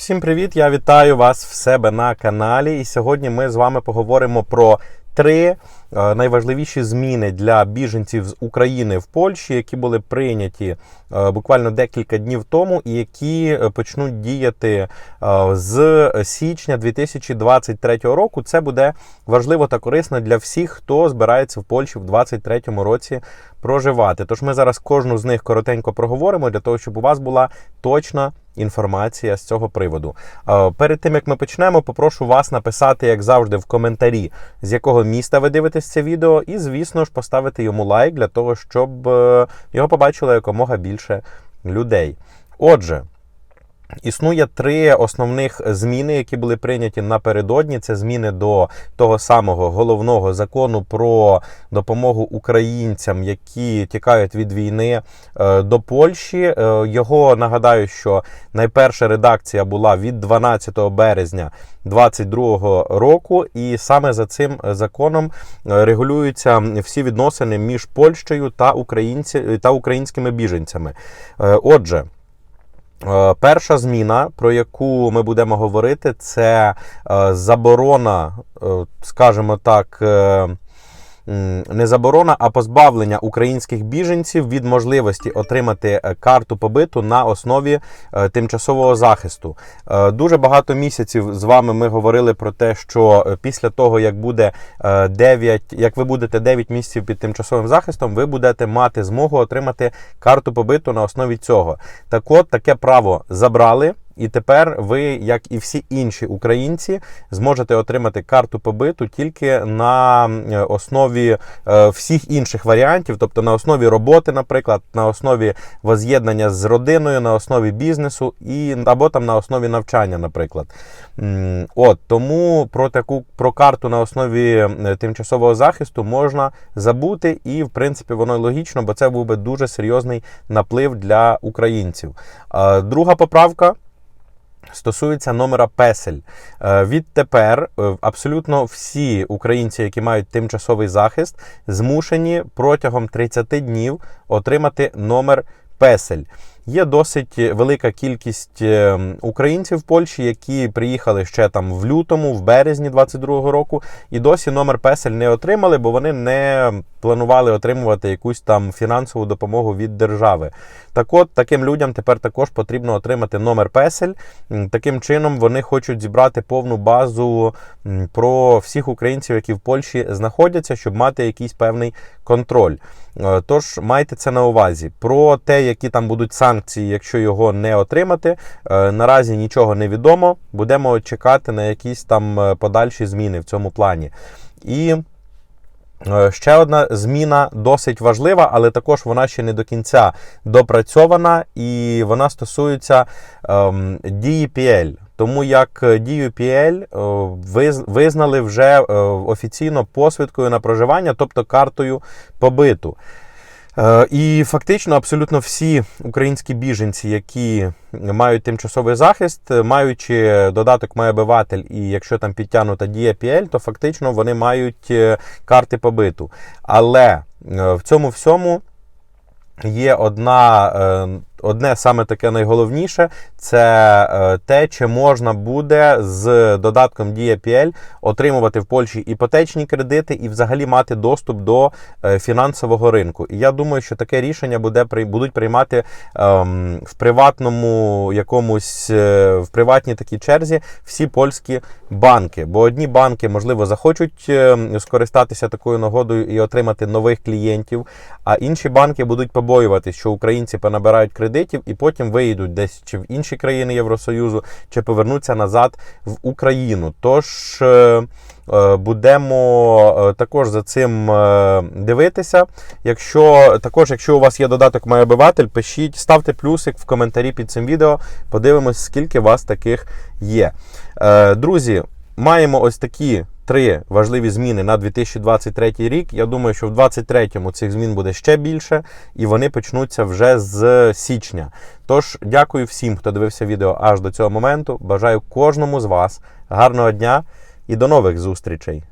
Всім привіт! Я вітаю вас в себе на каналі. І сьогодні ми з вами поговоримо про три е, найважливіші зміни для біженців з України в Польщі, які були прийняті е, буквально декілька днів тому, і які е, почнуть діяти з січня 2023 року. Це буде важливо та корисно для всіх, хто збирається в Польщі в 2023 році проживати. Тож ми зараз кожну з них коротенько проговоримо для того, щоб у вас була точна інформація з цього приводу. Перед тим як ми почнемо, попрошу вас написати, як завжди, в коментарі, з якого міста ви дивитесь це відео, і, звісно ж, поставити йому лайк для того, щоб е, його побачило якомога більше людей. Отже. Існує три основних зміни, які були прийняті напередодні. Це зміни до того самого головного закону про допомогу українцям, які тікають від війни е, до Польщі. Е, Його нагадаю, що найперша редакція була від 12 березня 2022 року, і саме за цим законом е, регулюються всі відносини між Польщею та українці та українськими біженцями. Отже. Е, Перша зміна, про яку ми будемо говорити, це е, заборона, е, скажімо так, не заборона, а позбавлення українських біженців від можливості отримати е, карту побиту на основі е, тимчасового захисту. Е, Дуже багато місяців з вами ми говорили про те, що після того, як буде е, 9, як ви будете 9 місяців під тимчасовим захистом, ви будете мати змогу отримати карту побиту на основі цього. Так от таке право забрали. І тепер ви, як і всі інші українці, зможете отримати карту побиту тільки на основі е, всіх інших варіантів, тобто на основі роботи, наприклад, на основі воз'єднання з родиною, на основі бізнесу і або там на основі навчання, наприклад. От тому про таку про карту на основі е, тимчасового захисту можна забути, і в принципі воно логічно, бо це був би дуже серйозний наплив для українців. Друга поправка. Стосується номера песель. Е, Відтепер е, абсолютно всі українці, які мають тимчасовий захист, змушені протягом 30 днів отримати номер песель. Є досить велика кількість е, українців в Польщі, які приїхали ще там в лютому, в березні 22-го року, і досі номер песель не отримали, бо вони не планували отримувати якусь там фінансову допомогу від держави. Так от таким людям тепер також потрібно отримати номер песель. Таким чином вони хочуть зібрати повну базу про всіх українців, які в Польщі знаходяться, щоб мати якийсь певний контроль. Е, Тож майте це на увазі. Про те, які там будуть санкції, якщо його не отримати, е, наразі нічого не відомо. Будемо чекати на якісь там е, подальші зміни в цьому плані. І Е, Ще одна зміна досить важлива, але також вона ще не до кінця допрацьована, і вона стосується ем, дії PL. Тому як дію PL визнали вже офіційно посвідкою на проживання, тобто картою побиту. Е, І фактично абсолютно всі українські біженці, які мають тимчасовий захист, е, маючи додаток «Мій обиватель» і якщо там підтягнута дія то фактично вони мають е, карти побиту. Але в цьому всьому є одна, одне саме таке найголовніше це е, те, чи можна буде з додатком Дія отримувати в Польщі іпотечні кредити і взагалі мати доступ до е, фінансового ринку. І я думаю, що таке рішення буде будуть приймати ем, в приватному якомусь е, в приватній такій черзі всі польські банки. Бо одні банки, можливо, захочуть скористатися такою нагодою і отримати нових клієнтів, а інші банки будуть побоюватися, що українці понабирають кредитів і потім виїдуть десь чи в інші країни Євросоюзу, чи повернуться назад в Україну. Тож е, е, будемо е, також за цим дивитися. Якщо також, якщо у вас є додаток «Мій обиватель», пишіть, ставте плюсик в коментарі під цим відео. Подивимось, скільки вас таких є. Друзі, маємо ось такі. Три важливі зміни на 2023 рік. Я думаю, що в 2023 цих змін буде ще більше, і вони почнуться вже з січня. Тож, дякую всім, хто дивився відео аж до цього моменту. Бажаю кожному з вас гарного дня і до нових зустрічей!